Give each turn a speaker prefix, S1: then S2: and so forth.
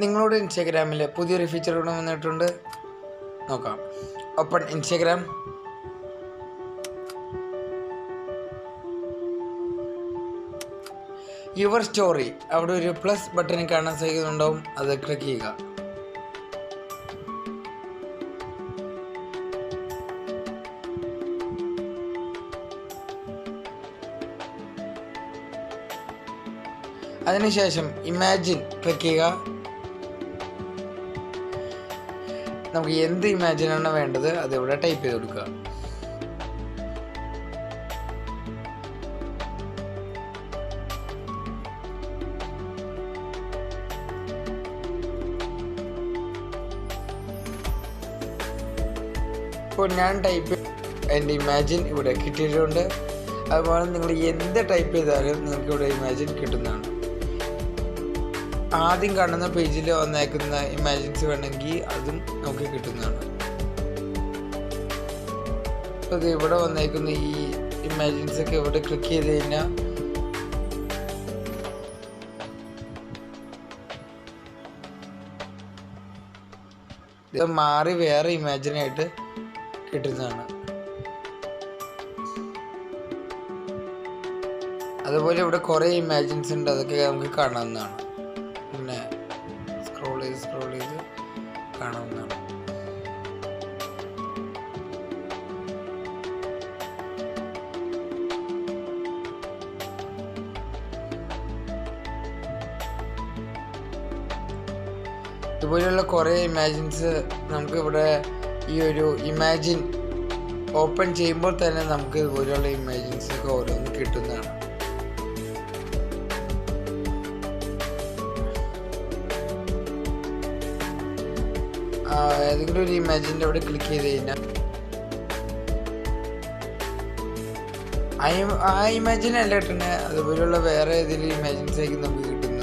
S1: നിങ്ങളുടെ ഇൻസ്റ്റാഗ്രാമിൽ പുതിയൊരു ഫീച്ചർ കൂടെ വന്നിട്ടുണ്ട്. നോക്കാം. ഓപ്പൺ ഇൻസ്റ്റാഗ്രാം യുവർ സ്റ്റോറി അവിടെ ഒരു പ്ലസ് ബട്ടൺ കാണാൻ സാധിക്കുന്നുണ്ടാവും. അത് ക്ലിക്ക് ചെയ്യുക. അതിനുശേഷം ഇമാജിൻ ക്ലിക്ക് ചെയ്യുക. നമുക്ക് എന്ത് ഇമാജിൻ ഇമാജിനാണ് വേണ്ടത്? അത് ഇവിടെ ടൈപ്പ് ചെയ്ത് കൊടുക്കുക. ഇപ്പോൾ ഞാൻ ടൈപ്പ് എന്റെ ഇമാജിൻ ഇവിടെ കിട്ടിയിട്ടുണ്ട്. അതുപോലെ നിങ്ങൾ എന്ത് ടൈപ്പ് ചെയ്താലും നിങ്ങൾക്ക് ഇവിടെ ഇമാജിൻ കിട്ടുന്നതാണ്. ആദ്യം കാണുന്ന പേജിൽ വന്നേക്കുന്ന ഇമാജിൻസ് വേണമെങ്കിൽ അതും നമുക്ക് കിട്ടുന്നതാണ്. അത് ഇവിടെ വന്നേക്കുന്ന ഈ ഇമാജിൻസ് ഒക്കെ ഇവിടെ ക്ലിക്ക് ചെയ്ത് കഴിഞ്ഞാൽ ഇത് മാറി വേറെ ഇമാജിനായിട്ട് കിട്ടുന്നതാണ്. അതുപോലെ ഇവിടെ കുറേ ഇമാജിൻസ് ഉണ്ട് അതൊക്കെ നമുക്ക് കാണാവുന്നതാണ്. പിന്നെ സ്ക്രോൾ ചെയ്ത് സ്ക്രോൾ ചെയ്ത് കാണാവുന്നതാണ്. ഇതുപോലെയുള്ള കുറേ ഇമാജിൻസ് നമുക്ക് ഇവിടെ ഈ ഒരു ഇമാജിൻ ഓപ്പൺ ചെയ്യുമ്പോൾ തന്നെ നമുക്ക് ഇതുപോലെയുള്ള ഇമാജിൻസ് ഒക്കെ ഓരോന്ന് കിട്ടുന്നതാണ്. ഏതെങ്കിലും ഒരു ഇമാജിന്റെ അവിടെ ക്ലിക്ക് ചെയ്ത് കഴിഞ്ഞാൽ ആ ഇമേജിനല്ല അല്ല കിട്ടുന്നത് അതുപോലെയുള്ള വേറെ ഏതെങ്കിലും ഇമേജിൻസ് ആയിരിക്കും നമുക്ക് കിട്ടുന്നത്